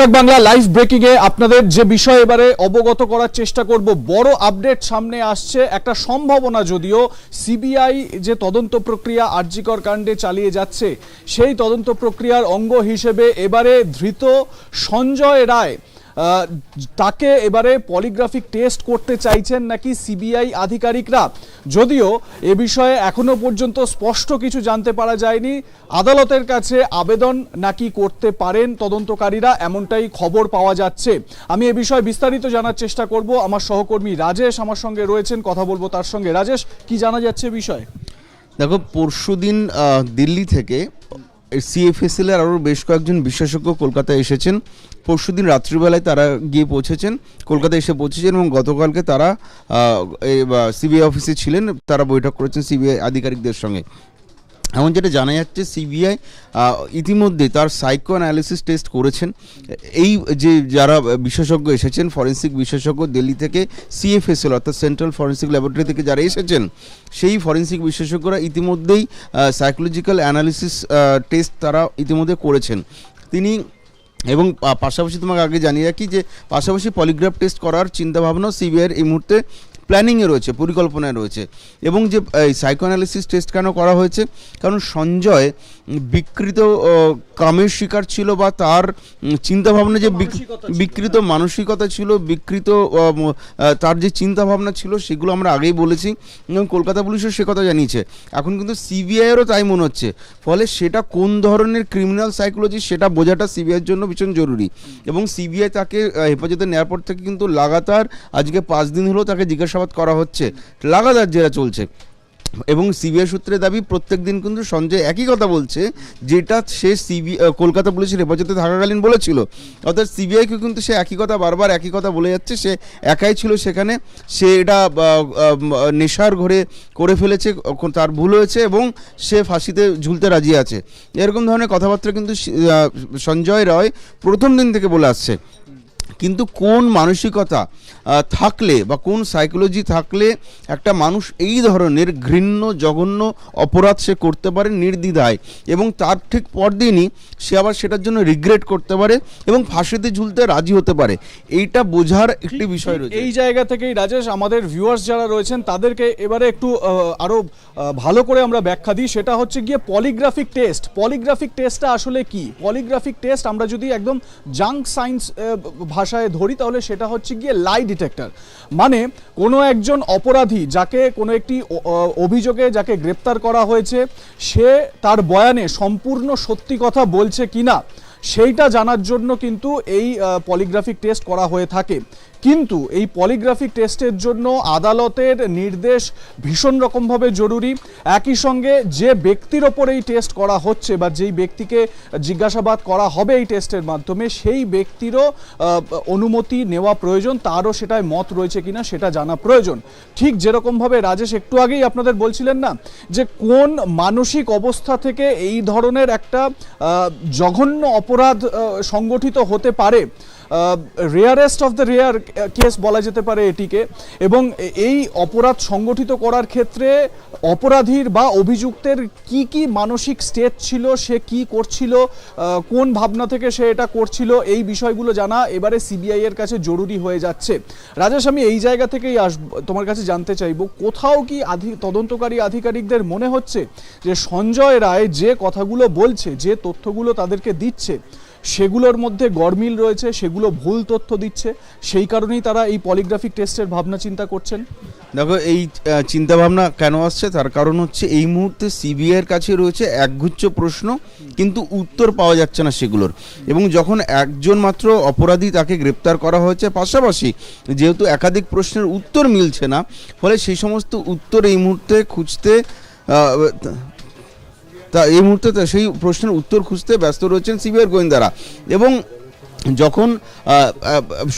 থাক Bangla live breaking a আপনাদের যে বিষয় এবারে অবগত করার চেষ্টা করব, বড় আপডেট সামনে আসছে, একটা সম্ভাবনা যদিও সিবিআই যে তদন্ত প্রক্রিয়া আরজিকর কাণ্ডে চালিয়ে যাচ্ছে, সেই তদন্ত প্রক্রিয়ার অঙ্গ হিসেবে এবারে ধৃত সঞ্জয় রায় তাকে এবারে পলিগ্রাফিক টেস্ট করতে চাইছেন নাকি সিবিআই আধিকারিকরা? যদিও এ বিষয়ে এখনও পর্যন্ত স্পষ্ট কিছু জানতে পারা যায়নি। আদালতের কাছে আবেদন নাকি করতে পারেন তদন্তকারীরা, এমনটাই খবর পাওয়া যাচ্ছে। আমি এ বিষয়ে বিস্তারিত জানার চেষ্টা করব। আমার সহকর্মী রাজেশ আমার সঙ্গে রয়েছেন, কথা বলব তার সঙ্গে। রাজেশ, কি জানা যাচ্ছে বিষয়ে? দেখো, পরশুদিন দিল্লি থেকে সিএফএসএল এর আরও বেশ কয়েকজন বিশেষজ্ঞ কলকাতায় এসেছেন। পরশুদিন রাত্রিবেলায় তারা গিয়ে পৌঁছেছেন, কলকাতায় এসে পৌঁছেছেন এবং গতকালকে তারা সিবিআই অফিসে ছিলেন, তারা বৈঠক করেছেন সিবিআই আধিকারিকদের সঙ্গে। এমন যেটা জানা যাচ্ছে, সিবিআই ইতিমধ্যে তার সাইকো অ্যানালিসিস টেস্ট করেছেন। এই যে যারা বিশেষজ্ঞ এসেছেন ফরেন্সিক বিশেষজ্ঞ দিল্লি থেকে সিএফএসএল অর্থাৎ সেন্ট্রাল ফরেন্সিক ল্যাবরেটরি থেকে যারা এসেছেন, সেই ফরেন্সিক বিশেষজ্ঞরা ইতিমধ্যেই সাইকোলজিক্যাল অ্যানালিসিস টেস্ট তারা ইতিমধ্যে করেছেন। তিনি এবং পাশাপাশি তোমাকে আগে জানিয়ে রাখি যে, পাশাপাশি পলিগ্রাফ টেস্ট করার চিন্তাভাবনা সিবিআইয়ের এই মুহূর্তে প্ল্যানিংয়ে রয়েছে পরিকল্পনায় রয়েছে এবং যে সাইকোঅ্যানালিসিস টেস্ট কেন করা হয়েছে? কারণ সঞ্জয় বিকৃত কামের শিকার ছিল বা তার চিন্তাভাবনা যে বিক- বিকৃত মানসিকতা ছিল বিকৃত তার যে চিন্তাভাবনা ছিল সেগুলো আমরা আগেই বলেছি এবং কলকাতা পুলিশও সে কথা জানিয়েছে। এখন কিন্তু সিবিআইয়েরও তাই মনে হচ্ছে। ফলে সেটা কোন ধরনের ক্রিমিনাল সাইকোলজি সেটা বোঝাটা সিবিআইয়ের জন্য ভীষণ জরুরি। এবং সিবিআই তাকে হেফাজতে নেওয়ার পর থেকে কিন্তু লাগাতার আজকে পাঁচ দিন হলো তাকে জিজ্ঞাসাবাদ করা হচ্ছে। লাগাতার জেরা চলছে। এবং সিবিআই সূত্রে দাবি, প্রত্যেক দিন কিন্তু সঞ্জয় একই কথা বলছে, যেটা সে সিবি কলকাতা পুলিশের হেফাজতে থাকাকালীন বলেছিল। অর্থাৎ সিবিআইকে কিন্তু সে একই কথা বারবার একই কথা বলে যাচ্ছে, সে একাই ছিল সেখানে, সে এটা নেশার ঘরে করে ফেলেছে তার ভুল হয়েছে এবং সে ফাঁসিতে ঝুলতে রাজি আছে। এরকম ধরনের কথাবার্তা কিন্তু সঞ্জয় রয় প্রথম দিন থেকে বলে আসছে। কিন্তু কোন মানসিকতা থাকলে বা কোন সাইকোলজি থাকলে একটা মানুষ এই ধরনের ঘৃণ্য জঘন্য অপরাধ সে করতে পারে নির্দ্বিধায় এবং তার ঠিক পরদিনই সে আবার সেটার জন্য রিগ্রেট করতে পারে এবং ফাঁসিতে ঝুলতে রাজি হতে পারে। এইটা বোঝার একটি বিষয় রয়েছে। এই জায়গা থেকেই রাজেশ আমাদের ভিউয়ার্স যারা রয়েছেন তাদেরকে এবারে একটু আরও ভালো করে আমরা ব্যাখ্যা দিই। সেটা হচ্ছে গিয়ে পলিগ্রাফিক টেস্ট পলিগ্রাফিক টেস্টটা আসলে কি? পলিগ্রাফিক টেস্ট আমরা যদি একদম জাঙ্ক সায়েন্স ভাষায় ধরি তাহলে সেটা হচ্ছে গিয়ে লাই ডিটেক্টর মানে কোনো একজন অপরাধী যাকে কোনো একটি অভিযোগে যাকে গ্রেপ্তার করা হয়েছে, সে তার বয়ানে সম্পূর্ণ সত্যি কথা বলছে কিনা, সেইটা জানার জন্য কিন্তু এই পলিগ্রাফিক টেস্ট করা হয়ে থাকে। কিন্তু এই পলিগ্রাফিক টেস্টের জন্য আদালতের নির্দেশ ভীষণ রকমভাবে জরুরি। একই সঙ্গে যে ব্যক্তির ওপর এই টেস্ট করা হচ্ছে বা যেই ব্যক্তিকে জিজ্ঞাসাবাদ করা হবে এই টেস্টের মাধ্যমে, সেই ব্যক্তিরও অনুমতি নেওয়া প্রয়োজন, তারও সেটায় মত রয়েছে কিনা সেটা জানা প্রয়োজন। ঠিক যেরকমভাবে রাজেশ একটু আগেই আপনাদের বলছিলেন না, যে কোন মানসিক অবস্থা থেকে এই ধরনের একটা জঘন্য অপরাধ সংগঠিত হতে পারে rarest of the rare case বলা যেতে পারে এটিকে। এবং এই অপরাধ সংগঠিত করার ক্ষেত্রে অপরাধীর বা অভিযুক্তের কি কি মানসিক স্টেট ছিল, সে কি করছিল কোন ভাবনা থেকে সে এটা করছিল, এই বিষয়গুলো জানা এবারে সিবিআই এর কাছে জরুরি হয়ে যাচ্ছে। রাজেশ, আমি এই জায়গা থেকেই আসব তোমার কাছে জানতে চাইব, কোথাও কি তদন্তকারী আধিকারিকদের মনে হচ্ছে যে সঞ্জয় রায় যে কথাগুলো বলছে, যে তথ্যগুলো তাদেরকে দিচ্ছে সেগুলোর মধ্যে গরমিল রয়েছে, সেগুলো ভুল তথ্য দিচ্ছে। সেই কারণেই তারা এই পলিগ্রাফিক টেস্টের ভাবনা চিন্তা করছেন। দেখো, এই চিন্তাভাবনা কেন আসছে? তার কারণ হচ্ছে এই মুহূর্তে সিবিআইয়ের কাছে রয়েছে একগুচ্ছ প্রশ্ন, কিন্তু উত্তর পাওয়া যাচ্ছে না সেগুলোর। এবং যখন একজন মাত্র অপরাধী তাকে গ্রেপ্তার করা হয়েছে, পাশাপাশি যেহেতু একাধিক প্রশ্নের উত্তর মিলছে না, ফলে সেই সমস্ত উত্তর এই মুহূর্তে খুঁজতে তা এই মুহূর্তে সেই প্রশ্নের উত্তর খুঁজতে ব্যস্ত রয়েছেন সিবিআইয়ের গোয়েন্দারা। এবং যখন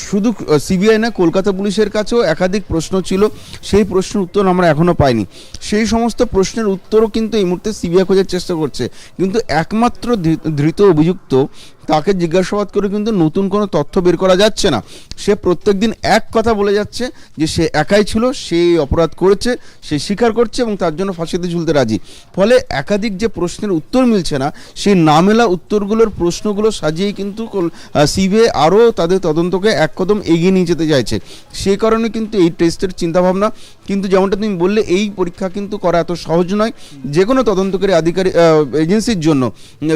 শুধু সিবিআই না, কলকাতা পুলিশের কাছেও একাধিক প্রশ্ন ছিল, সেই প্রশ্নের উত্তর আমরা এখনও পাইনি। সেই সমস্ত প্রশ্নের উত্তরও কিন্তু এই মুহূর্তে সিবিআই খোঁজার চেষ্টা করছে। কিন্তু একমাত্র ধৃত অভিযুক্ত তাকে জিজ্ঞাসাবাদ করে কিন্তু নতুন কোনো তথ্য বের করা যাচ্ছে না। সে প্রত্যেক দিন এক কথা বলে যাচ্ছে যে সে একাই ছিল, সে অপরাধ করেছে, সে স্বীকার করছে এবং তার জন্য ফাঁসিতে ঝুলতে রাজি। ফলে একাধিক যে প্রশ্নের উত্তর মিলছে না, সেই নামেলা উত্তরগুলোর প্রশ্নগুলো সাজিয়েই কিন্তু সিবিআই আরও তাদের তদন্তকে এক কদম এগিয়ে নিয়ে যেতে চাইছে। সেই কারণে কিন্তু এই টেস্টের চিন্তাভাবনা কিন্তু যেমনটা তুমি বললে, এই পরীক্ষা কিন্তু করা এত সহজ নয়। যে কোনো তদন্তকারী আধিকারিক এজেন্সির জন্য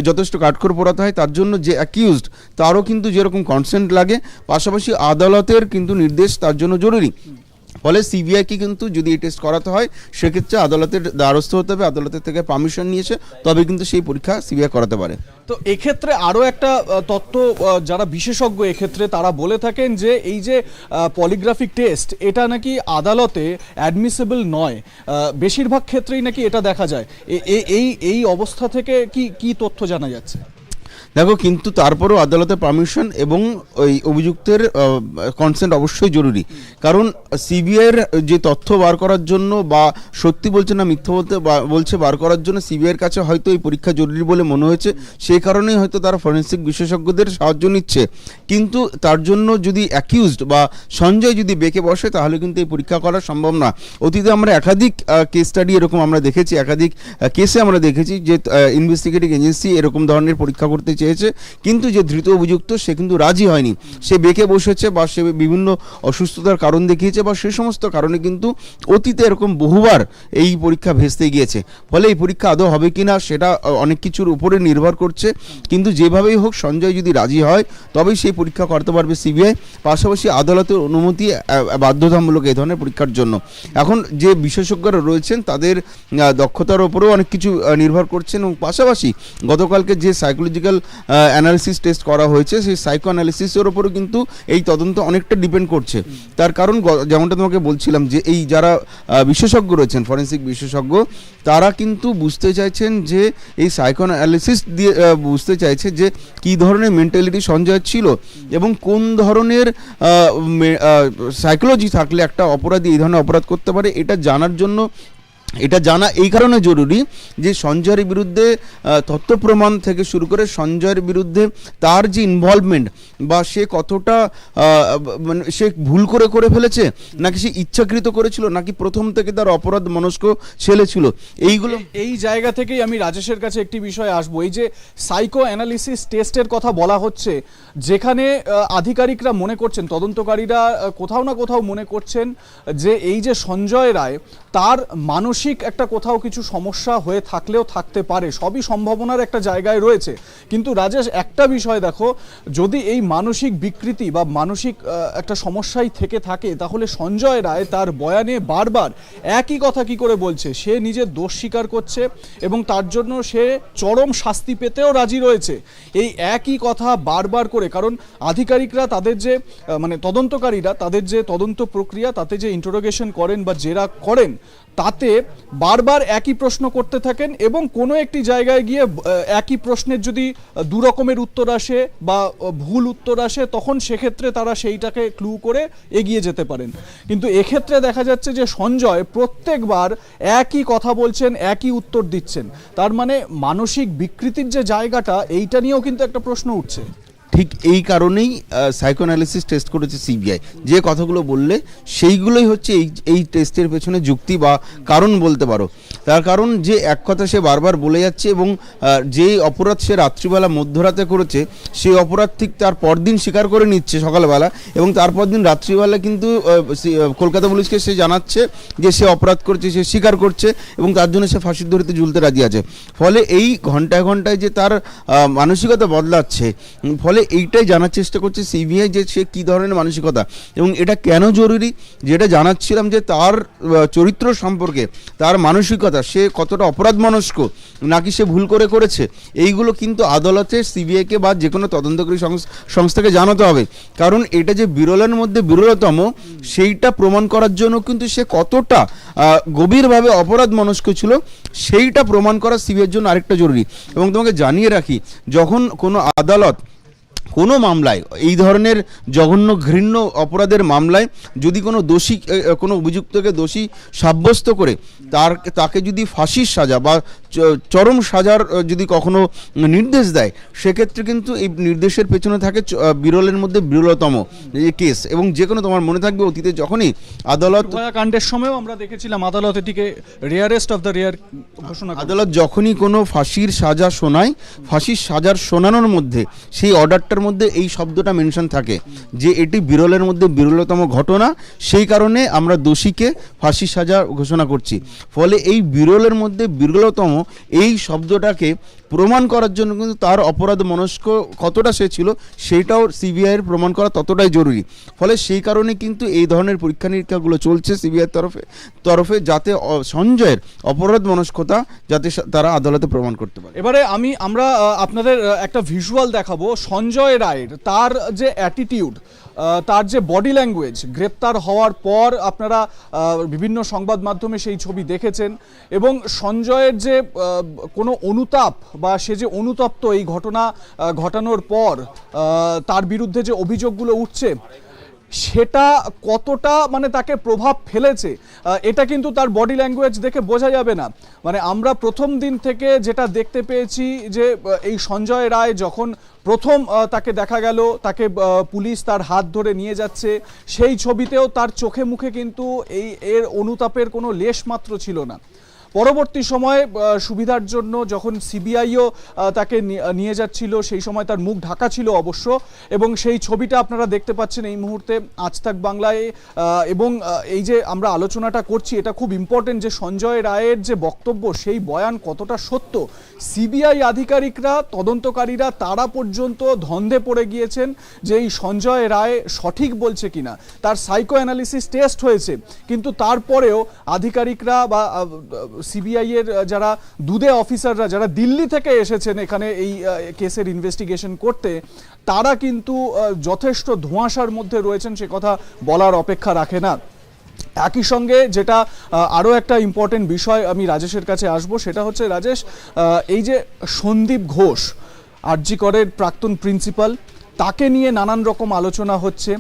যথেষ্ট কাঠখড় পড়াতে হয়। তার জন্য যে অ্যাকিউজড তারও কিন্তু যেরকম কনসেন্ট লাগে, পাশাপাশি আদালতের কিন্তু নির্দেশ তার জন্য জরুরি। ফলে সিবিআইকে কিন্তু যদি এই টেস্ট করাতে হয়, সেক্ষেত্রে আদালতের দ্বারস্থ হতে হবে, আদালতের থেকে পারমিশন নিয়েছে, তবে কিন্তু সেই পরীক্ষা সিবিআই করাতে পারে। তো এক্ষেত্রে আরও একটা তত্ত্ব যারা বিশেষজ্ঞ, এক্ষেত্রে তারা বলে থাকেন যে এই যে পলিগ্রাফিক টেস্ট এটা নাকি আদালতে অ্যাডমিসেবল নয়। বেশিরভাগ ক্ষেত্রেই নাকি এটা দেখা যায়। এই এই অবস্থা থেকে কি কি তথ্য জানা যাচ্ছে? দেখো, কিন্তু তারপরেও আদালতের পারমিশন এবং ওই অভিযুক্তের কনসেন্ট অবশ্যই জরুরি। কারণ সিবিআইয়ের যে তথ্য বার করার জন্য বা সত্যি বলছে না মিথ্যা বলতে বলছে বার করার জন্য সিবিআইয়ের কাছে হয়তো এই পরীক্ষা জরুরি বলে মনে হয়েছে। সেই কারণেই হয়তো তারা ফরেন্সিক বিশেষজ্ঞদের সাহায্য নিচ্ছে। কিন্তু তার জন্য যদি অ্যাকিউজড বা সঞ্জয় যদি বেঁকে বসে, তাহলে কিন্তু এই পরীক্ষা করা সম্ভব না। অতীতে আমরা একাধিক কেস স্টাডি এরকম আমরা দেখেছি, একাধিক কেসে আমরা দেখেছি যে ইনভেস্টিগেটিং এজেন্সি এরকম ধরনের পরীক্ষা করতে চেয়েছে, কিন্তু যে ধৃত অভিযুক্ত সে কিন্তু রাজি হয়নি। সে বেঁকে বসেছে বা সে বিভিন্ন অসুস্থতার কারণ দেখিয়েছে বা সে সমস্ত কারণে কিন্তু অতীতে এরকম বহুবার এই পরীক্ষা ভেস্তে গিয়েছে। ফলে এই পরীক্ষা আদৌ হবে কিনা সেটা অনেক কিছুর উপরে নির্ভর করছে। কিন্তু যেভাবেই হোক, সঞ্জয় যদি রাজি হয়, তবেই সেই পরীক্ষা করতে পারবে সিবিআই। পাশাপাশি আদালতের অনুমতি বাধ্যতামূলক এই ধরনের পরীক্ষার জন্য। এখন যে বিশেষজ্ঞরা রয়েছেন, তাদের দক্ষতার ওপরেও অনেক কিছু নির্ভর করছেন। এবং পাশাপাশি গতকালকে যে সাইকোলজিক্যাল অ্যানালিসিস টেস্ট করা হয়েছে, সেই সাইকো অ্যানালিসিসের ওপরও কিন্তু এই তদন্ত অনেকটা ডিপেন্ড করছে। তার কারণ যেমনটা তোমাকে বলছিলাম যে এই যারা বিশেষজ্ঞ রয়েছেন ফরেন্সিক বিশেষজ্ঞ, তারা কিন্তু বুঝতে চাইছেন যে এই সাইকো অ্যানালিসিস দিয়ে বুঝতে চাইছে যে কী ধরনের মেন্টালিটি সঞ্জয় ছিল এবং কোন ধরনের সাইকোলজি থাকলে একটা অপরাধী এই ধরনের অপরাধ করতে পারে, এটা জানার জন্য এটা জানা এই কারণে জরুরি যে সঞ্জয়ের বিরুদ্ধে তথ্য প্রমাণ থেকে শুরু করে সঞ্জয়ের বিরুদ্ধে তার যে ইনভলভমেন্ট বা সে কতটা মানে সে ভুল করে করে ফেলেছে, নাকি সে ইচ্ছাকৃত করেছিল, নাকি প্রথম থেকে তার অপরাধ মনস্ক ছেলে ছিল, এইগুলো এই জায়গা থেকেই আমি রাজেশের কাছে একটি বিষয় আসব। এই যে সাইকো অ্যানালিসিস টেস্টের কথা বলা হচ্ছে, যেখানে আধিকারিকরা মনে করছেন, তদন্তকারীরা কোথাও না কোথাও মনে করছেন যে এই যে সঞ্জয় রায়, তার মানসিক একটা কোথাও কিছু সমস্যা হয়ে থাকলেও থাকতে পারে, সবই সম্ভাবনার একটা জায়গায় রয়েছে। কিন্তু রাজেশ, একটা বিষয় দেখো, যদি এই মানসিক বিকৃতি বা মানসিক একটা সমস্যাই থেকে থাকে, তাহলে সঞ্জয় রায় তার বয়ানে বারবার একই কথা কি করে বলছে? সে নিজের দোষ স্বীকার করছে এবং তার জন্য সে চরম শাস্তি পেতেও রাজি রয়েছে। এই একই কথা বারবার করে, কারণ আধিকারিকরা তাদের যে মানে তদন্তকারীরা, তাদের যে তদন্ত প্রক্রিয়া, তাতে যে ইন্টারোগেশন করেন বা জেরা করেন তাতে বারবার একই প্রশ্ন করতে থাকেন এবং কোনো একটি জায়গায় গিয়ে একই প্রশ্নের যদি আহ, দু রকমের উত্তর আসে বা ভুল উত্তর আসে তখন সেক্ষেত্রে তারা সেইটাকে ক্লু করে এগিয়ে যেতে পারেন। কিন্তু এক্ষেত্রে দেখা যাচ্ছে যে সঞ্জয় প্রত্যেকবার একই কথা বলছেন একই উত্তর দিচ্ছেন। তার মানে মানসিক বিকৃতির যে জায়গাটা এইটা নিয়েও কিন্তু একটা প্রশ্ন উঠছে। ঠিক এই কারণেই সাইকোঅ্যানালিসিস টেস্ট করেছে সিবিআই যে কথাগুলো বললে সেইগুলোই হচ্ছে এই এই টেস্টের পেছনে যুক্তি বা কারণ বলতে পারো। তার কারণ যে এক কথা সে বারবার বলে যাচ্ছে এবং যে অপরাধ সে রাত্রিবেলা মধ্যরাতে করেছে সেই অপরাধ ঠিক তার পরদিন স্বীকার করে নিচ্ছে সকালবেলা এবং তারপর দিন রাত্রিবেলা কিন্তু কলকাতা পুলিশকে সে জানাচ্ছে যে সে অপরাধ করছে সে স্বীকার করছে এবং তার জন্য সে ফাঁসির ধরিতে ঝুলতে রাজি আছে। ফলে এই ঘন্টায় ঘন্টায় যে তার মানসিকতা বদলাচ্ছে উম, ফলে এইটাই জানার চেষ্টা করছে সিবিআই যে সে কী ধরনের মানসিকতা। এবং এটা কেন জরুরি? যেটা জানাচ্ছিলাম যে তার চরিত্র সম্পর্কে, তার মানসিকতা, সে কতটা অপরাধ মনস্ক নাকি সে ভুল করে করেছে, এইগুলো কিন্তু আদালতে সিবিআইকে বা যে কোনো তদন্তকারী সংস- সংস্থাকে জানাতে হবে। কারণ এটা যে বিরলের মধ্যে বিরলতম, সেইটা প্রমাণ করার জন্য কিন্তু সে কতটা গভীরভাবে অপরাধ মনস্ক ছিল, সেইটা প্রমাণ করা সিবিআইয়ের জন্য আরেকটা জরুরি। এবং তোমাকে জানিয়ে রাখি, যখন কোনো আদালত কোনো মামলায়, এই ধরনের জঘন্য ঘৃণ্য অপরাধের মামলায় যদি কোনো দোষী কোনো অভিযুক্তকে দোষী সাব্যস্ত করে, তার, তাকে যদি ফাঁসির সাজা বা চরম সাজার যদি কখনো নির্দেশ দেয় সেক্ষেত্রে কিন্তু এই নির্দেশের পেছনে থাকে বিরলের মধ্যে বিরলতম কেস এবং যে কোনো তোমার মনে থাকবে অতীতে যখনই আদালত কাণ্ডের সময়ও আমরা দেখেছিলাম আদালত এটিকে রেয়ারেস্ট অফ দ্য রেয়ার ঘোষণা আদালত যখনই কোনো ফাঁসির সাজা শোনায় ফাঁসির সাজার শোনানোর মধ্যে সেই অর্ডারটার মধ্যে এই শব্দটা মেনশন থাকে যে এটি বিরলের মধ্যে বিরলতম ঘটনা সেই কারণে আমরা দোষীকে ফাঁসির সাজা ঘোষণা করছি। ফলে এই বিরলের মধ্যে বিরলতম এই শব্দটাকে প্রমাণ করার জন্য কিন্তু তার অপরাধ মনস্ক কতটা সে ছিল, সেটাও সিবিআইয়ের প্রমাণ করা ততটাই জরুরি। ফলে সেই কারণে কিন্তু এই ধরনের পরীক্ষা নিরীক্ষাগুলো চলছে সিবিআইয়ের তরফে তরফে যাতে সঞ্জয়ের অপরাধ মনস্কতা যাতে তারা আদালতে প্রমাণ করতে পারে। এবারে আমি, আমরা আপনাদের একটা ভিজুয়াল দেখাবো সঞ্জয় রায়ের, তার যে অ্যাটিটিউড তার যে বডি ল্যাঙ্গুয়েজ গ্রেপ্তার হওয়ার পর আপনারা বিভিন্ন সংবাদ মাধ্যমে সেই ছবি দেখেছেন এবং সঞ্জয়ের যে কোনো অনুতাপ বা সে যে অনুতপ্ত এই ঘটনা ঘটানোর পর তার বিরুদ্ধে যে অভিযোগগুলো উঠছে সেটা কতটা মানে তাকে প্রভাব ফেলেছে এটা কিন্তু তার বডি ল্যাঙ্গুয়েজ দেখে বোঝা যাবে না। মানে আমরা প্রথম দিন থেকে যেটা দেখতে পেয়েছি যে এই সঞ্জয় রায় যখন প্রথম তাকে দেখা গেল, তাকে পুলিশ তার হাত ধরে নিয়ে যাচ্ছে, সেই ছবিতেও তার চোখে মুখে কিন্তু এই এর অনুতাপের কোনো লেশ মাত্র ছিল না। পরবর্তী সময়ে সুবিধার জন্য যখন সিবিআইও তাকে নিয়ে যাচ্ছিল, সেই সময় তার মুখ ঢাকা ছিল অবশ্য। এবং সেই ছবিটা আপনারা দেখতে পাচ্ছেন এই মুহূর্তে আজ তাক বাংলায় এবং এই যে আমরা আলোচনাটা করছি, এটা খুব ইম্পর্টেন্ট যে সঞ্জয় রায়ের যে বক্তব্য, সেই বয়ান কতটা সত্য? সিবিআই আধিকারিকরা, তদন্তকারীরা তারা পর্যন্ত ধন্দে পড়ে গিয়েছেন যে এই সঞ্জয় রায় সঠিক বলছে কিনা। তার সাইকো অ্যানালিসিস টেস্ট হয়েছে, কিন্তু তারপরেও আধিকারিকরা বা সিবিআই এর যারা দুদে অফিসাররা যারা দিল্লি থেকে এসেছেন এখানে এই কেসের ইনভেস্টিগেশন করতে, তারা কিন্তু যথেষ্ট ধোঁয়াশার মধ্যে রয়েছেন, সে কথা বলার অপেক্ষা রাখে না। একই সঙ্গে যেটা আরও একটা ইম্পর্টেন্ট বিষয় আমি রাজেশের কাছে আসব, সেটা হচ্ছে, রাজেশ এই যে সন্দীপ ঘোষ, আরজি করের প্রাক্তন প্রিন্সিপাল তাকে নিয়ে নানান রকম আলোচনা হচ্ছে।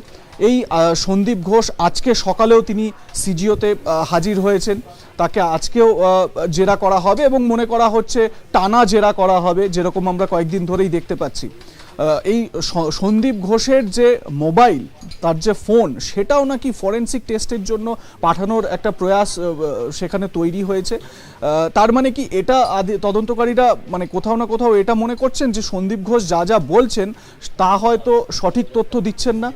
এই সন্দীপ ঘোষ আজকে সকালেও তিনি সিজিওতে হাজির হয়েছেন। তাকে আজকেও জেরা করা হবে এবং মনে করা হচ্ছে টানা জেরা করা হবে, যেরকম আমরা কয়েকদিন ধরেই দেখতে পাচ্ছি। এই সন্দীপ ঘোষের যে মোবাইল, তার যে ফোন, সেটাও নাকি ফরেনসিক টেস্টের জন্য পাঠানোর একটা প্রয়াস সেখানে তৈরি হয়েছে। তার মানে কি এটা তদন্তকারীরা মানে কোথাও না কোথাও এটা মনে করছেন যে সন্দীপ ঘোষ যা যা বলছেন, তা হয়তো সঠিক তথ্য দিচ্ছেন না?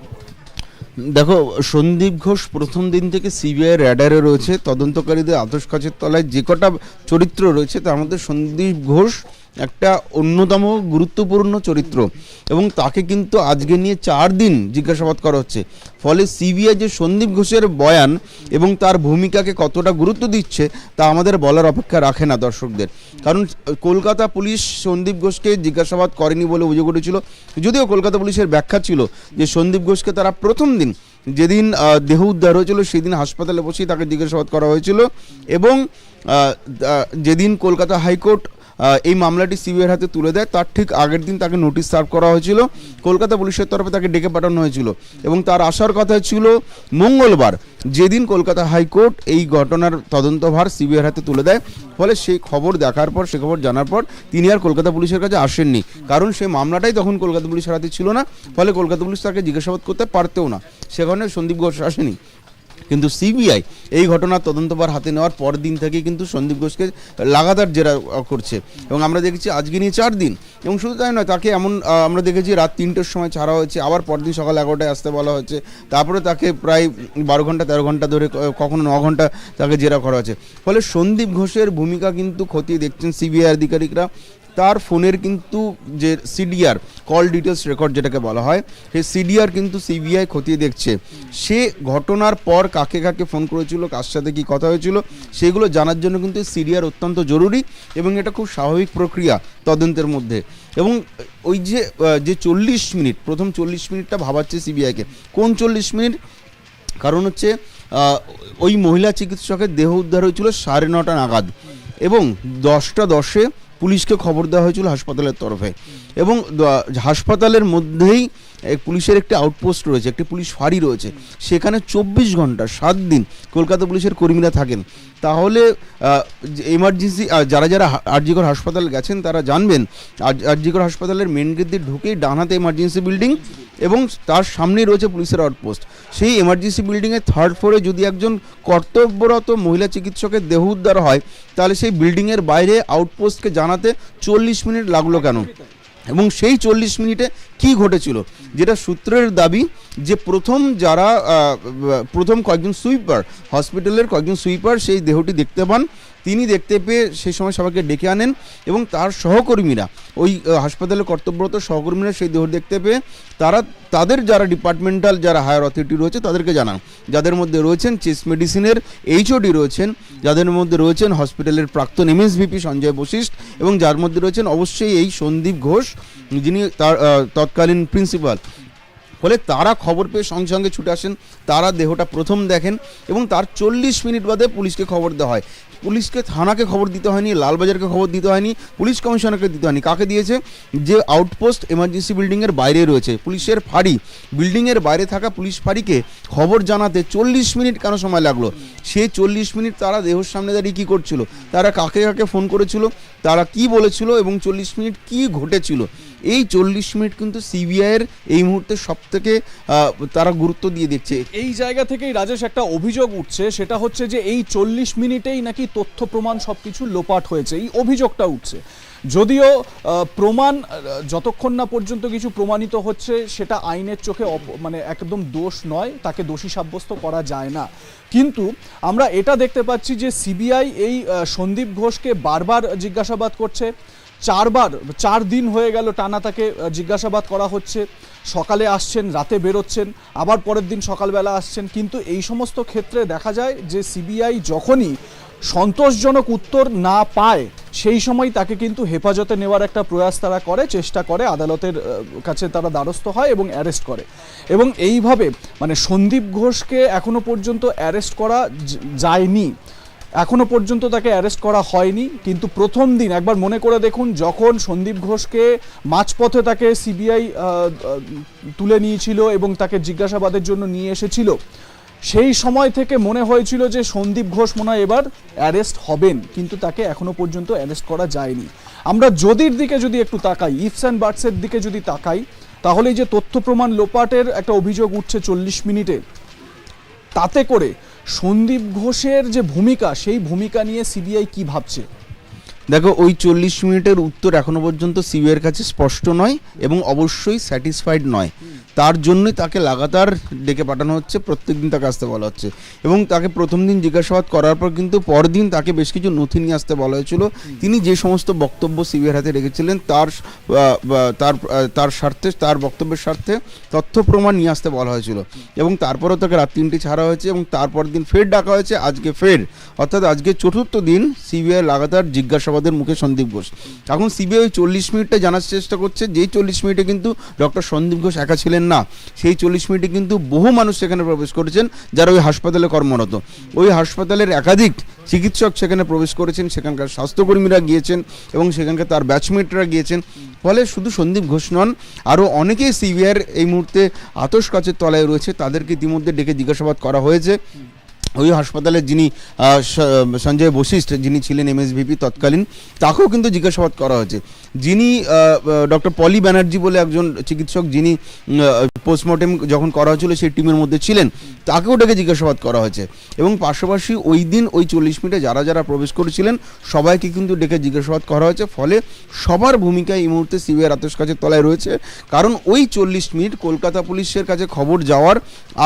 দেখো, সন্দীপ ঘোষ প্রথম দিন থেকে সিবিআই র্যাডারে রয়েছে। তদন্তকারীদের আতস কাছের তলায় যে কটা চরিত্র রয়েছে, তার মধ্যে সন্দীপ ঘোষ একটা অন্যতম গুরুত্বপূর্ণ চরিত্র। এবং তাকে কিন্তু আজকে নিয়ে চার দিন জিজ্ঞাসাবাদ করা হচ্ছে। ফলে সিবিআই যে সন্দীপ ঘোষের বয়ান এবং তার ভূমিকাকে কতটা গুরুত্ব দিচ্ছে, তা আমাদের বলার অপেক্ষা রাখে না দর্শকদের। কারণ কলকাতা পুলিশ সন্দীপ ঘোষকে জিজ্ঞাসাবাদ করেনি বলে অভিযোগ উঠেছিল। যদিও কলকাতা পুলিশের ব্যাখ্যা ছিল যে, সন্দীপ ঘোষকে তারা প্রথম দিন যেদিন দেহ উদ্ধার হয়েছিল, সেদিন হাসপাতালে বসেই তাকে জিজ্ঞাসাবাদ করা হয়েছিল। এবং যেদিন কলকাতা হাইকোর্ট এই মামলাটি সিবিআইয়ের হাতে তুলে দেয়। তার ঠিক আগের দিন তাকে নোটিশ সার্ভ করা হয়েছিল। কলকাতা পুলিশের তরফে তাকে ডেকে পাঠানো হয়েছিল। এবং তার আসার কথা ছিল মঙ্গলবার। যেদিন কলকাতা হাইকোর্ট এই ঘটনার তদন্তভার সিবিআইয়ের হাতে তুলে দেয়। ফলে সেই খবর দেখার পর, সে খবর জানার পর তিনি আর কলকাতা পুলিশের কাছে আসেননি। কারণ সেই মামলাটাই তখন কলকাতা পুলিশের হাতে ছিল না। ফলে কলকাতা পুলিশ তাকে জিজ্ঞাসাবাদ করতে পারতেও না। সেখানে সন্দীপ ঘোষ আসেনি। কিন্তু সিবিআই এই ঘটনার তদন্তভার হাতে নেওয়ার পর দিন থেকে কিন্তু সন্দীপ ঘোষকে লাগাতার জেরা করছে। এবং আমরা দেখেছি আজকে নিয়ে চার দিন। এবং শুধু তাই নয়, তাকে এমন আমরা দেখেছি রাত তিনটের সময় ছাড়া হয়েছে, আবার পরদিন সকাল এগারোটায় আসতে বলা হয়েছে। তারপরে তাকে প্রায় বারো ঘণ্টা, তেরো ঘণ্টা ধরে কখনো ন ঘণ্টা তাকে জেরা করা হয়েছে। ফলে সন্দীপ ঘোষের ভূমিকা কিন্তু খতিয়ে দেখছেন সিবিআই আধিকারিকরা। তার ফোনের কিন্তু যে সিডিআর কল ডিটেলস রেকর্ড যেটাকে বলা হয়, সেই সিডিআর কিন্তু সিবিআই খতিয়ে দেখছে। সে ঘটনার পর কাকে কাকে ফোন করেছিল, কার সাথে কী কথা হয়েছিল, সেগুলো জানার জন্য কিন্তু সিডিআর অত্যন্ত জরুরি এবং এটা খুব স্বাভাবিক প্রক্রিয়া তদন্তের মধ্যে। এবং ওই যে যে চল্লিশ মিনিট, প্রথম চল্লিশ মিনিটটা ভাবাচ্ছে সিবিআইকে। কোন চল্লিশ মিনিট? কারণ হচ্ছে ওই মহিলা চিকিৎসকের দেহ উদ্ধার হয়েছিল সাড়ে নটা নাগাদ এবং দশটা দশে পুলিশকে খবর দেওয়া হয়েছিল হাসপাতালের তরফে। এবং হাসপাতালের মধ্যেই পুলিশের একটি আউটপোস্ট রয়েছে, একটি পুলিশ ফাঁড়ি রয়েছে। সেখানে চব্বিশ ঘণ্টা, সাত দিন কলকাতা পুলিশের কর্মীরা থাকেন। তাহলে এমার্জেন্সি যারা যারা আরজিকর হাসপাতাল গেছেন, তারা জানবেন আর- আরজিকর হাসপাতালের মেন গেট দিয়ে ঢুকেই ডানহাতে এমার্জেন্সি বিল্ডিং এবং তার সামনেই রয়েছে পুলিশের আউটপোস্ট। সেই এমার্জেন্সি বিল্ডিংয়ের থার্ড ফ্লোরে যদি একজন কর্তব্যরত মহিলা চিকিৎসকের দেহ উদ্ধার হয়, তাহলে সেই বিল্ডিংয়ের বাইরে আউটপোস্টকে জানাতে চল্লিশ মিনিট লাগল কেন? এবং সেই চল্লিশ মিনিটে কি ঘটেছিল? যেটা সূত্রের দাবি যে প্রথম যারা প্রথম কয়েকজন সুইপার হসপিটালের কয়েকজন সুইপার সেই দেহটি দেখতে পান। তিনি দেখতে পেয়ে সেই সময় সবাইকে ডেকে আনেন এবং তার সহকর্মীরা, ওই হাসপাতালে কর্তব্যরত সহকর্মীরা সেই দেহ দেখতে পেয়ে তারা, তাদের যারা ডিপার্টমেন্টাল যারা হায়ার অথরিটি রয়েছে তাদেরকে জানান। যাদের মধ্যে রয়েছেন চেস্ট মেডিসিনের এইচওডি রয়েছেন, যাদের মধ্যে রয়েছেন হসপিটালের প্রাক্তন এমএসভিপি সঞ্জয় বশিষ্ঠ এবং যার মধ্যে রয়েছেন অবশ্যই এই সন্দীপ ঘোষ, যিনি তার তৎকালীন প্রিন্সিপাল ফলে তারা খবর পেয়ে সঙ্গে সঙ্গে ছুটে আসেন, তারা দেহটা প্রথম দেখেন এবং তার চল্লিশ মিনিট বাদে পুলিশকে খবর দেওয়া হয়। পুলিশকে, থানাকে খবর দিতে হয়নি, লালবাজারকে খবর দিতে হয়নি, পুলিশ কমিশনারকে দিতে হয়নি। কাকে দিয়েছে? যে আউটপোস্ট এমার্জেন্সি বিল্ডিংয়ের বাইরে রয়েছে, পুলিশের ফাঁড়ি। বিল্ডিংয়ের বাইরে থাকা পুলিশ ফাঁড়িকে খবর জানাতে চল্লিশ মিনিট কেন সময় লাগল? সেই চল্লিশ মিনিট তারা দেহর সামনে দাঁড়িয়ে কী করছিল? তারা কাকে কাকে ফোন করেছিল? তারা কি বলেছিল? এবং চল্লিশ মিনিট কি ঘটেছিল? এই চল্লিশ মিনিট কিন্তু সিবিআইয়ের এই মুহূর্তে সব থেকে তারা গুরুত্ব দিয়ে দেখছে এই জায়গা থেকেই রাজেশ একটা অভিযোগ উঠছে, সেটা হচ্ছে যে এই চল্লিশ মিনিটেই নাকি তথ্য প্রমাণ সবকিছু লোপাট হয়েছে। এই অভিযোগটা উঠছে। যদিও প্রমাণ যতক্ষণ না পর্যন্ত কিছু প্রমাণিত হচ্ছে, সেটা আইনের চোখে মানে একদম দোষ নয়, তাকে দোষী সাব্যস্ত করা যায় না। কিন্তু আমরা এটা দেখতে পাচ্ছি যে সিবিআই এই সন্দীপ ঘোষকে বারবার জিজ্ঞাসাবাদ করছে। চারবার, চার দিন হয়ে গেল টানা তাকে জিজ্ঞাসাবাদ করা হচ্ছে। সকালে আসছেন, রাতে বেরোচ্ছেন, আবার পরের দিন সকালবেলা আসছেন। কিন্তু এই সমস্ত ক্ষেত্রে দেখা যায় যে সিবিআই যখনই সন্তোষজনক উত্তর না পায়, সেই সময় তাকে কিন্তু হেফাজতে নেওয়ার একটা প্রয়াস তারা করে, চেষ্টা করে, আদালতের কাছে তারা দ্বারস্থ হয় এবং অ্যারেস্ট করে। এবং এইভাবে মানে সন্দীপ ঘোষকে এখনও পর্যন্ত অ্যারেস্ট করা যায়নি। এখনও পর্যন্ত তাকে অ্যারেস্ট করা হয়নি, কিন্তু প্রথম দিন, একবার মনে করে দেখুন, যখন সন্দীপ ঘোষকে মাঝপথে তাকে সিবিআই তুলে নিয়েছিল এবং তাকে জিজ্ঞাসাবাদের জন্য নিয়ে এসেছিল, সেই সময় থেকে মনে হয়েছিল যে সন্দীপ ঘোষ মনে হয় এবার অ্যারেস্ট হবেন, কিন্তু তাকে এখনও পর্যন্ত অ্যারেস্ট করা যায়নি। আমরা যদির দিকে যদি একটু তাকাই, ইফস অ্যান্ড বার্ডসের দিকে যদি তাকাই, তাহলে যে তথ্য প্রমাণ লোপাটের একটা অভিযোগ উঠছে চল্লিশ মিনিটে, তাতে করে সন্দীপ ঘোষের যে ভূমিকা, সেই ভূমিকা নিয়ে সিবিআই কি ভাবছে? দেখো, ওই চল্লিশ মিনিটের উত্তর এখনও পর্যন্ত সিবিআইয়ের কাছে স্পষ্ট নয় এবং অবশ্যই স্যাটিসফাইড নয়। তার জন্যই তাকে লাগাতার ডেকে পাঠানো হচ্ছে প্রত্যেক দিন তাকে আসতে বলা হচ্ছে। এবং তাকে প্রথম দিন জিজ্ঞাসাবাদ করার পর কিন্তু পরদিন তাকে বেশ কিছু নথি নিয়ে আসতে বলা হয়েছিল। তিনি যে সমস্ত বক্তব্য সিবিআইয়ের হাতে রেখেছিলেন তার তার তার স্বার্থে তার বক্তব্যের স্বার্থে তথ্য প্রমাণ নিয়ে আসতে বলা হয়েছিল। এবং তারপরেও তাকে রাত তিনটি ছাড়া হয়েছে এবং তারপর দিন ফের ডাকা হয়েছে আজকে ফের। অর্থাৎ আজকে চতুর্থ দিন সিবিআই লাগাতার জিজ্ঞাসাবাদের মুখে সন্দীপ ঘোষ। এখন সিবিআই ওই চল্লিশ মিনিটটা জানার চেষ্টা করছে যেই চল্লিশ মিনিটে কিন্তু ডক্টর সন্দীপ ঘোষ একা ছিলেন না। সেই চল্লিশ মিনিটে কিন্তু বহু মানুষ সেখানে প্রবেশ করেছেন যারা ওই হাসপাতালে কর্মরত। ওই হাসপাতালের একাধিক চিকিৎসক সেখানে প্রবেশ করেছেন, সেখানকার স্বাস্থ্যকর্মীরা গিয়েছেন এবং সেখানকার তার ব্যাচমেটরা গিয়েছেন। ফলে শুধু সন্দীপ ঘোষ নন আরও অনেকেই সিবিআইয়ের এই মুহূর্তে আতস কাচের তলায় রয়েছে। তাদেরকে ইতিমধ্যে ডেকে জিজ্ঞাসাবাদ করা হয়েছে। ওই হাসপাতালের যিনি সঞ্জয় বশিষ্ঠ, যিনি ছিলেন এমএসভিপি তৎকালীন, তাকেও কিন্তু জিজ্ঞাসাবাদ করা হয়েছে। যিনি ডক্টর পলি ব্যানার্জি বলে একজন চিকিৎসক যিনি পোস্টমর্টেম যখন করা হয়েছিল, সেই টিমের মধ্যে ছিলেন, তাকেও ডেকে জিজ্ঞাসাবাদ করা হয়েছে। এবং পাশাপাশি ওই দিন ওই চল্লিশ মিনিটে যারা যারা প্রবেশ করেছিলেন, সবাইকে কিন্তু ডেকে জিজ্ঞাসাবাদ করা হয়েছে। ফলে সবার ভূমিকা এই মুহূর্তে সিবিআই আতস কাছের তলায় রয়েছে। কারণ ওই চল্লিশ মিনিট কলকাতা পুলিশের কাছে খবর যাওয়ার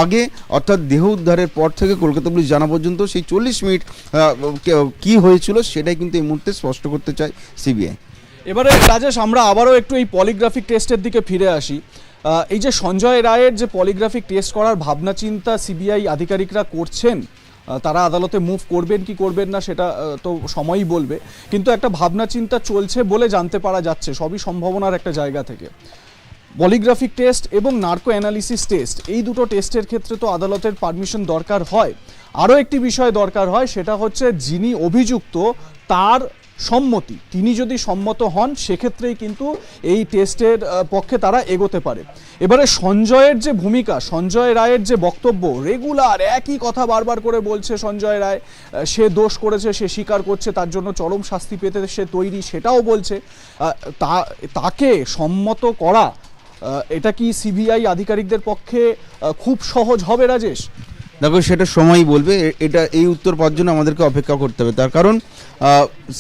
আগে, অর্থাৎ দেহ উদ্ধারের পর থেকে কলকাতা পুলিশ জানা পর্যন্ত সেই চল্লিশ মিনিট কি হয়েছিল সেটাই কিন্তু এই মুহূর্তে স্পষ্ট করতে চায় সিবিআই। এবারে রাজেশ, আমরা আবারও একটু এই পলিগ্রাফিক টেস্টের দিকে ফিরে আসি। এই যে সঞ্জয় রায়ের যে পলিগ্রাফিক টেস্ট করার ভাবনা চিন্তা সিবিআই আধিকারিকরা করছেন তারা আদালতে মুভ করবেন কি করবেন না সেটা তো সময়ই বলবে। কিন্তু একটা ভাবনা চিন্তা চলছে বলে জানতে পারা যাচ্ছে, সবই সম্ভাবনার একটা জায়গা থেকে। পলিগ্রাফিক টেস্ট এবং নার্কো অ্যানালিসিস টেস্ট, এই দুটো টেস্টের ক্ষেত্রে তো আদালতের পারমিশন দরকার হয়। আরও একটি বিষয় দরকার হয়, সেটা হচ্ছে যিনি অভিযুক্ত, তার সম্মতি। তিনি যদি সম্মত হন, সেক্ষেত্রেই কিন্তু এই টেস্টের পক্ষে তারা এগোতে পারে। এবারে সঞ্জয়ের যে ভূমিকা, সঞ্জয় রায়ের যে বক্তব্য, রেগুলার একই কথা বারবার করে বলছে সঞ্জয় রায় সে দোষ করেছে, সে স্বীকার করছে, তার জন্য চরম শাস্তি পেতে সে তৈরি, সেটাও বলছে। তা, তাকে সম্মত করা এটা কি সিবিআই আধিকারিকদের পক্ষে খুব সহজ হবে রাজেশ? দেখো, সেটা সময় বলবে। এটা, এই উত্তর পাওয়ার জন্য আমাদেরকে অপেক্ষা করতে হবে। তার কারণ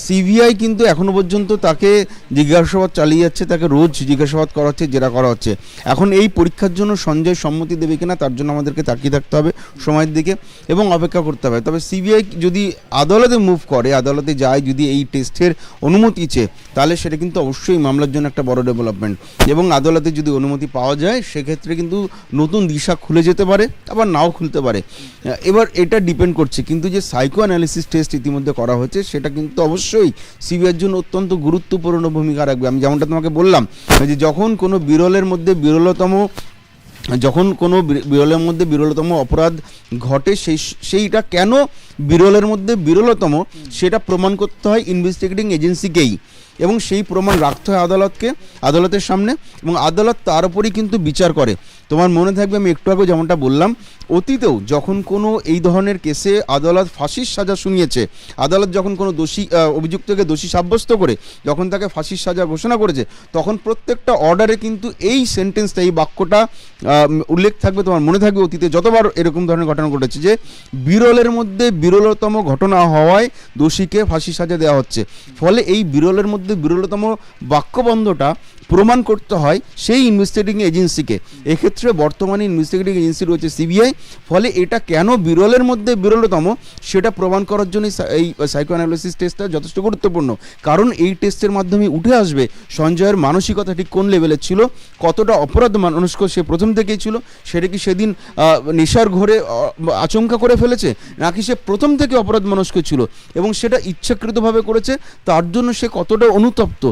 সিবিআই কিন্তু এখনও পর্যন্ত তাকে জিজ্ঞাসাবাদ চালিয়ে যাচ্ছে, তাকে রোজ জিজ্ঞাসাবাদ করা হচ্ছে, জেরা করা হচ্ছে। এখন এই পরীক্ষার জন্য সঞ্জয় সম্মতি দেবে কিনা, তার জন্য আমাদেরকে তাকিয়ে থাকতে হবে সময়ের দিকে এবং অপেক্ষা করতে হবে। তবে সিবিআই যদি আদালতে মুভ করে, আদালতে যায়, যদি এই টেস্টের অনুমতি চেয়ে, তাহলে সেটা কিন্তু অবশ্যই মামলার জন্য একটা বড় ডেভেলপমেন্ট এবং আদালতে যদি অনুমতি পাওয়া যায়, সেক্ষেত্রে কিন্তু নতুন দিশা খুলে যেতে পারে, আবার নাও খুলতে পারে। এবার এটা ডিপেন্ড করছে। কিন্তু যে সাইকো অ্যানালিসিস টেস্ট ইতিমধ্যে করা হয়েছে, সেটা কিন্তু অবশ্যই সিবিআইয়ের জন্য অত্যন্ত গুরুত্বপূর্ণ ভূমিকা রাখবে। আমি যেমনটা তোমাকে বললাম, যে যখন কোনো বিরলের মধ্যে বিরলতম, যখন কোনো বিরলের মধ্যে বিরলতম অপরাধ ঘটে, সেই, সেইটা কেন বিরলের মধ্যে বিরলতম, সেটা প্রমাণ করতে হয় ইনভেস্টিগেটিং এজেন্সিকেই এবং সেই প্রমাণ রাখতে হয় আদালতকে, আদালতের সামনে এবং আদালত তার উপরই কিন্তু বিচার করে। তোমার মনে থাকবে আমি একটু আগে যেমনটা বললাম, অতীতেও যখন কোনো এই ধরনের কেসে আদালত ফাঁসির সাজা শুনিয়েছে, আদালত যখন কোনো দোষী অভিযুক্তকে দোষী সাব্যস্ত করে, যখন তাকে ফাঁসির সাজা ঘোষণা করেছে, তখন প্রত্যেকটা অর্ডারে কিন্তু এই সেন্টেন্সটা এই বাক্যটা উল্লেখ থাকবে, তোমার মনে থাকবে অতীতে যতবার এরকম ধরনের ঘটনা ঘটেছে যে, বিরলের মধ্যে বিরলতম ঘটনা হওয়ায় দোষীকে ফাঁসি সাজা দেওয়া হচ্ছে। ফলে এই বিরলের মধ্যে বিরলতম বাক্যবন্ধটা প্রমাণ করতে হয় সেই ইনভেস্টিগেটিং এজেন্সিকে। এক্ষেত্রে বর্তমানে ইনভেস্টিগেটিং এজেন্সি রয়েছে সিবিআই। ফলে এটা কেন বিরলের মধ্যে বিরলতম, সেটা প্রমাণ করার জন্য এই সাইকো অ্যানালিসিস টেস্টটা যথেষ্ট গুরুত্বপূর্ণ। কারণ এই টেস্টের মাধ্যমে উঠে আসবে সঞ্জয়ের মানসিকতা ঠিক কোন লেভেলের ছিল, কতটা অপরাধ মানুষক সে প্রথম থেকেই ছিল, সেটা কি সেদিন নেশার ঘরে আচমকা করে ফেলেছে, নাকি সে প্রথম থেকে অপরাধ মনস্ক ছিল এবং সেটা ইচ্ছাকৃতভাবে করেছে, তার জন্য সে কতটা অনুতপ্ত,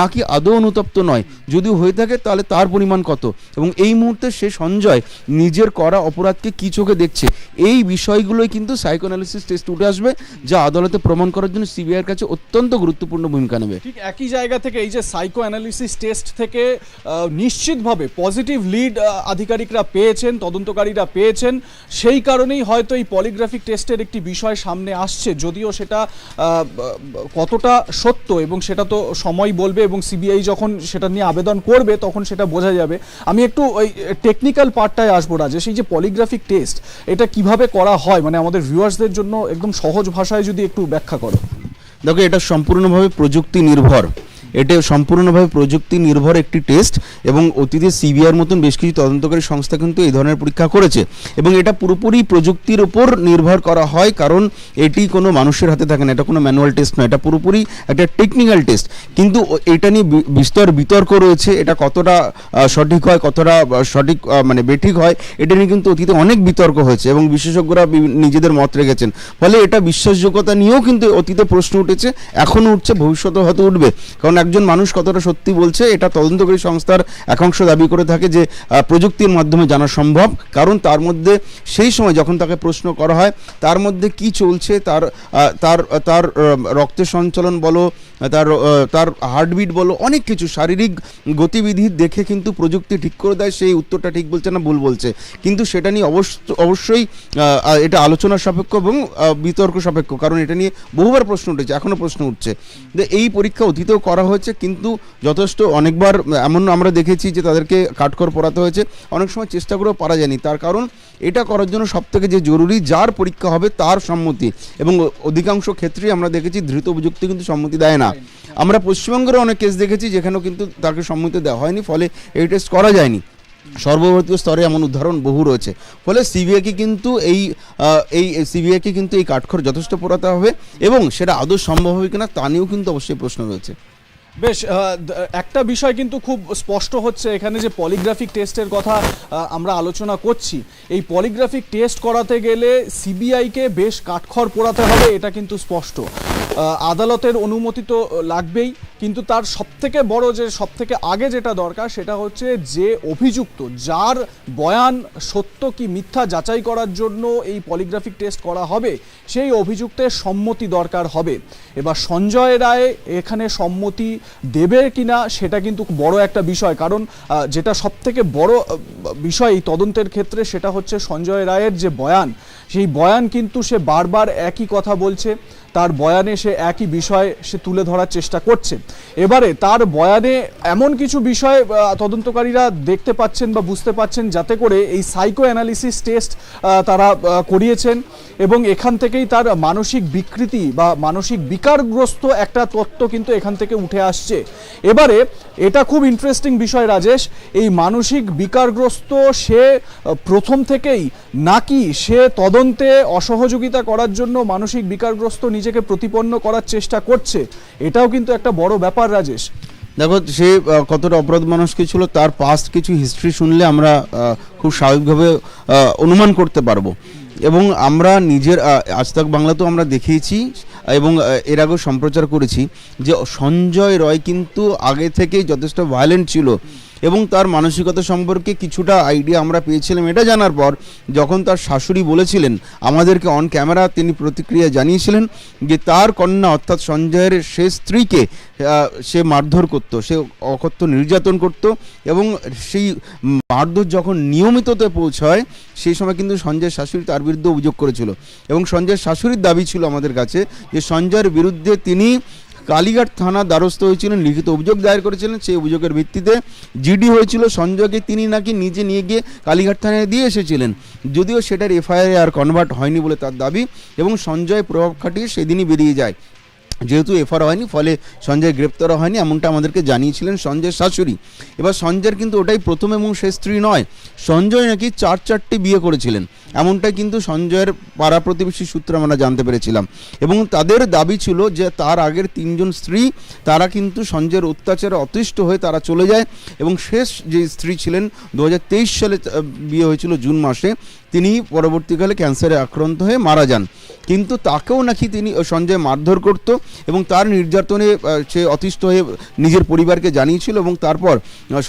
নাকি আদৌ অনুতপ্ত নয়? যদি হয়ে থাকে, তাহলে তার পরিমাণ কত? এবং এই মুহূর্তে সে সঞ্জয় নিজের করা অপরাধকে কি চোখে দেখছে? এই বিষয়গুলোই কিন্তু সাইকোঅ্যানালিসিস টেস্ট উঠে আসবে, যা আদালতে প্রমাণ করার জন্য সিবিআইয়ের কাছে অত্যন্ত গুরুত্বপূর্ণ ভূমিকা নেবে। ঠিক একই জায়গা থেকে এই যে সাইকো অ্যানালিসিস টেস্ট থেকে নিশ্চিতভাবে পজিটিভ লিড আধিকারিকরা পেয়েছেন, তদন্তকারীরা পেয়েছেন। সেই কারণেই হয়তো এই পলিগ্রাফিক টেস্টের একটি বিষয় সামনে আসছে, যদিও সেটা কতটা সত্য এবং সেটা তো সময় বলবে এবং সিবিআই যখন সেটা নিয়ে আবেদন করবে, তখন সেটা বোঝা যাবে। আমি একটু ওই টেকনিক্যাল পার্টটায় আসব, রাজেশ। সেই যে পলিগ্রাফিক টেস্ট এটা কীভাবে করা হয়? মানে আমাদের ভিউয়ার্সদের জন্য একদম সহজ ভাষায় যদি একটু ব্যাখ্যা করো। দেখো, এটা সম্পূর্ণভাবে প্রযুক্তি নির্ভর এটা সম্পূর্ণভাবে প্রযুক্তি নির্ভর একটি টেস্ট এবং অতীতে সিবিআর মতন বেশ কিছু তদন্তকারী সংস্থা কিন্তু এই ধরনের পরীক্ষা করেছে এবং এটা পুরোপুরি প্রযুক্তির উপর নির্ভর করা হয়, কারণ এটি কোনো মানুষের হাতে থাকে না, এটা কোনো ম্যানুয়াল টেস্ট নয়, এটা পুরোপুরি একটা টেকনিক্যাল টেস্ট। কিন্তু এটা নিয়ে বিস্তর বিতর্ক রয়েছে, এটা কতটা সঠিক হয়, কতটা সঠিক মানে বেঠিক হয়, এটা নিয়ে কিন্তু অতীতে অনেক বিতর্ক হয়েছে এবং বিশেষজ্ঞরা নিজেদের মত রেখেছেন। ফলে এটা বিশ্বাসযোগ্যতা নিয়েও কিন্তু অতীতে প্রশ্ন উঠেছে, এখনও উঠছে ভবিষ্যতে হয়তো উঠবে। কারণ একজন মানুষ কতটা সত্যি বলছে, এটা তদন্তকারী সংস্থার একাংশ দাবি করে থাকে যে প্রযুক্তির মাধ্যমে জানা সম্ভব। কারণ তার মধ্যে সেই সময় যখন তাকে প্রশ্ন করা হয়, তার মধ্যে কি চলছে, তার তার তার রক্তের সঞ্চালন বলো, তার তার হার্টবিট বলো, অনেক কিছু শারীরিক গতিবিধি দেখে কিন্তু প্রযুক্তি ঠিক করে দেয়, সেই উত্তরটা ঠিক বলছে না ভুল বলছে। কিন্তু সেটা নিয়ে অবশ্য, অবশ্যই এটা আলোচনা সাপেক্ষ এবং বিতর্ক সাপেক্ষ। কারণ এটা নিয়ে বহুবার প্রশ্ন উঠেছে এখনও প্রশ্ন উঠছে। যে এই পরীক্ষা অতীতেও করা হয়েছে, কিন্তু যথেষ্ট অনেকবার এমন আমরা দেখেছি যে তাদেরকে কাঠখড় পড়াতে হয়েছে। অনেক সময় চেষ্টা করেও পারা যায়নি। তার কারণ এটা করার জন্য সবথেকে যে জরুরি, যার পরীক্ষা হবে তার সম্মতি। এবং অধিকাংশ ক্ষেত্রেই আমরা দেখেছি ধৃত অভিযুক্ত কিন্তু সম্মতি দেয় না। আমরা পশ্চিমবঙ্গের অনেক কেস দেখেছি যেখানেও কিন্তু তাকে সম্মতি দেওয়া হয়নি, ফলে এই টেস্ট করা যায়নি। সর্বভারতীয় স্তরে এমন উদাহরণ বহু রয়েছে। ফলে সিবিআইকে কিন্তু এই এই সিবিআইকে কিন্তু এই কাঠখড় যথেষ্ট পোড়াতে হবে এবং সেটা আদৌ সম্ভব হবে কিনা তা নিয়েও কিন্তু অবশ্যই প্রশ্ন রয়েছে। বেশ একটা বিষয় কিন্তু খুব স্পষ্ট হচ্ছে এখানে যে পলিগ্রাফিক টেস্টের কথা আমরা আলোচনা করছি। এই পলিগ্রাফিক টেস্ট করাতে গেলে সিবিআইকে বেশ কাঠখড় পোড়াতে হবে, এটা কিন্তু স্পষ্ট। আদালতের অনুমতি তো লাগবেই, কিন্তু তার সবথেকে বড় যে, সবথেকে আগে যেটা দরকার সেটা হচ্ছে যে অভিযুক্ত, যার বয়ান সত্য কি মিথ্যা যাচাই করার জন্য এই পলিগ্রাফিক টেস্ট করা হবে, সেই অভিযুক্তের সম্মতি দরকার হবে। এবার সঞ্জয় রায় এখানে সম্মতি দেবে কিনা সেটা কিন্তু বড় একটা বিষয়, কারণ যেটা সবথেকে বড় বিষয় এই তদন্তের ক্ষেত্রে সেটা হচ্ছে সঞ্জয় রায়ের যে বয়ান, সেই বয়ান কিন্তু সে বারবার একই কথা বলছে। তার বয়ানে সে একই বিষয় সে তুলে ধরার চেষ্টা করছে। এবারে তার বয়ানে এমন কিছু বিষয় তদন্তকারীরা দেখতে পাচ্ছেন বা বুঝতে পাচ্ছেন যাতে করে এই সাইকো অ্যানালিসিস টেস্ট তারা করিয়েছেন এবং এখান থেকেই তার মানসিক বিকৃতি বা মানসিক বিকারগ্রস্ত একটা তত্ত্ব কিন্তু এখান থেকে উঠে আসছে। এবারে এটা খুব ইন্টারেস্টিং বিষয় রাজেশ, এই মানসিক বিকারগ্রস্ত সে প্রথম থেকেই নাকি সে তদন্তে অসহযোগিতা করার জন্য মানসিক বিকারগ্রস্ত নিজেকে প্রতিপন্ন করার চেষ্টা করছে, এটাও কিন্তু একটা বড় ব্যাপার রাজেশ। দেখো, সে কতটা অপরাধ মানুষ কি ছিল, তার পাস্ট কিছু হিস্ট্রি শুনলে আমরা খুব স্বাভাবিকভাবে অনুমান করতে পারব। এবং আমরা নিজের আজ তাক বাংলাতেও আমরা দেখিয়েছি, এবং এর আগেও সম্প্রচার করেছি যে সঞ্জয় রয় কিন্তু আগে থেকেই যথেষ্ট ভায়োলেন্ট ছিল। এবং তার মানসিকতা সম্পর্কে কিছুটা আইডিয়া আমরা পেয়েছিলাম। এটা জানার পর যখন তার শাশুড়ি বলেছিলেন আমাদেরকে অন ক্যামেরা তিনি প্রতিক্রিয়া জানিয়েছিলেন যে তার কন্যা অর্থাৎ সঞ্জয়ের সে স্ত্রীকে সে মারধর করত, সে অকথ্য নির্যাতন করত এবং সেই মারধর যখন নিয়মিততে পৌঁছায়, সেই সময় কিন্তু সঞ্জয়ের শাশুড়ি তার বিরুদ্ধে অভিযোগ করেছিল। এবং সঞ্জয়ের শাশুড়ির দাবি ছিল আমাদের কাছে যে সঞ্জয়ের বিরুদ্ধে তিনি কালীঘাট থানা দ্বারস্থ হয়েছিলেন, লিখিত অভিযোগ দায়ের করেছিলেন। সেই অভিযোগের ভিত্তিতে জিডি হয়েছিল, সঞ্জয়কে তিনি নাকি নিজে নিয়ে গিয়ে কালীঘাট থানায় দিয়ে এসেছিলেন। যদিও সেটার এফআইআর আর কনভার্ট হয়নি বলে তার দাবি, এবং সঞ্জয় প্রভাব খাটিয়ে সেদিনই বেরিয়ে যায়। যেহেতু এফআর হয়নি, ফলে সঞ্জয় গ্রেপ্তারও হয়নি, এমনটা আমাদেরকে জানিয়েছিলেন সঞ্জয়ের শাশুড়ি। এবার সঞ্জয়ের কিন্তু ওটাই প্রথম এবং শেষ স্ত্রী নয়, সঞ্জয় নাকি চার চারটি বিয়ে করেছিলেন। এমনটাই কিন্তু সঞ্জয়ের পাড়া প্রতিবেশী সূত্রে আমরা জানতে পেরেছিলাম। এবং তাদের দাবি ছিল যে তার আগের তিনজন স্ত্রী, তারা কিন্তু সঞ্জয়ের অত্যাচারে অতিষ্ঠ হয়ে তারা চলে যায়। এবং শেষ যে স্ত্রী ছিলেন, দু হাজার তেইশ সালে বিয়ে হয়েছিল জুন মাসে। তিনি পরবর্তীকালে ক্যান্সারে আক্রান্ত হয়ে মারা যান। কিন্তু তাকেও নাকি তিনি সঞ্জয় মারধর করত এবং তার নির্যাতনে সে অতিষ্ঠ হয়ে নিজের পরিবারকে জানিয়েছিল এবং তারপর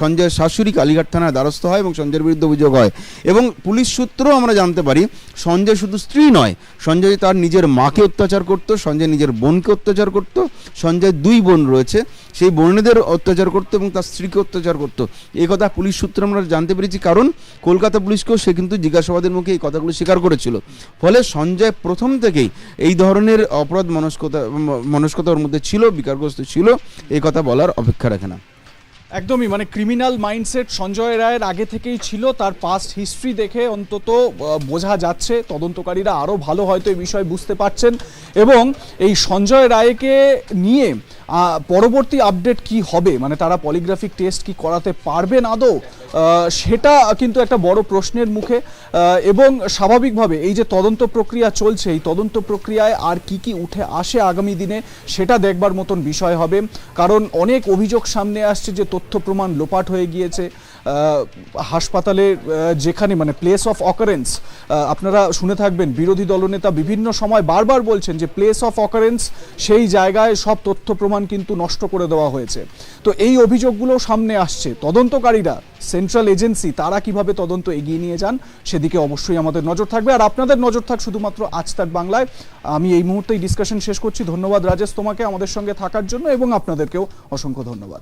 সঞ্জয়ের শাশুড়ি কালীঘাট থানায় দ্বারস্থ হয় এবং সঞ্জয়ের বিরুদ্ধে অভিযোগ হয়। এবং পুলিশ সূত্রেও আমরা জানতে পারি, সঞ্জয় শুধু স্ত্রী নয়, সঞ্জয় তার নিজের মাকে অত্যাচার করত, সঞ্জয় নিজের বোনকে অত্যাচার করত, সঞ্জয় দুই বোন রয়েছে, সেই বোনেদের অত্যাচার করতো এবং তার স্ত্রীকে অত্যাচার করতো। এই কথা পুলিশ সূত্রে আমরা জানতে পেরেছি, কারণ কলকাতা পুলিশকেও সে কিন্তু জিজ্ঞাসাবাদের মুখে এই কথাগুলো স্বীকার করেছিল। ফলে সঞ্জয় প্রথম থেকেই এই ধরনের অপরাধ মনস্কতা ম- মনস্কতার মধ্যে ছিল, বিকারগ্রস্ত ছিল, এই কথা বলার অপেক্ষা রাখে না। একদমই মানে ক্রিমিনাল মাইন্ডসেট সঞ্জয় রায়ের আগে থেকেই ছিল, তার পাস্ট হিস্ট্রি দেখে অন্তত বোঝা যাচ্ছে, তদন্তকারীরা আরও ভালো হয়তো এই বিষয় বুঝতে পারছেন। এবং এই সঞ্জয় রায়কে নিয়ে পরবর্তী আপডেট কি হবে? মানে তারা পলিগ্রাফিক টেস্ট কি করাতে পারবে না দো সেটা কিন্তু একটা বড় প্রশ্নের মুখে। এবং স্বাভাবিকভাবে এই যে তদন্ত প্রক্রিয়া চলছে, এই তদন্ত প্রক্রিয়ায় আর কি কি উঠে আসে আগামী দিনে, সেটা দেখবার মতন বিষয় হবে। কারণ অনেক অভিযোগ সামনে আসছে যে তথ্য প্রমাণ লোপাট হয়ে গিয়েছে। হাসপাতালে যেখানে মানে প্লেস অফ অকারেন্স আপনারা শুনে থাকবেন, বিরোধী দলনেতা বিভিন্ন সময় বারবার বলছেন যে প্লেস অফ অকারেন্স সেই জায়গায় সব তথ্য প্রমাণ কিন্তু নষ্ট করে দেওয়া হয়েছে। তো এই অভিযোগগুলো সামনে আসছে। তদন্তকারীরা সেন্ট্রাল এজেন্সি তারা কীভাবে তদন্ত এগিয়ে নিয়ে যান, সেদিকে অবশ্যই আমাদের নজর থাকবে। আর আপনাদের নজর থাক শুধুমাত্র আজ তাক বাংলায়। আমি এই মুহূর্তেই ডিসকাশন শেষ করছি। ধন্যবাদ রাজেশ তোমাকে আমাদের সঙ্গে থাকার জন্য এবং আপনাদেরকেও অসংখ্য ধন্যবাদ।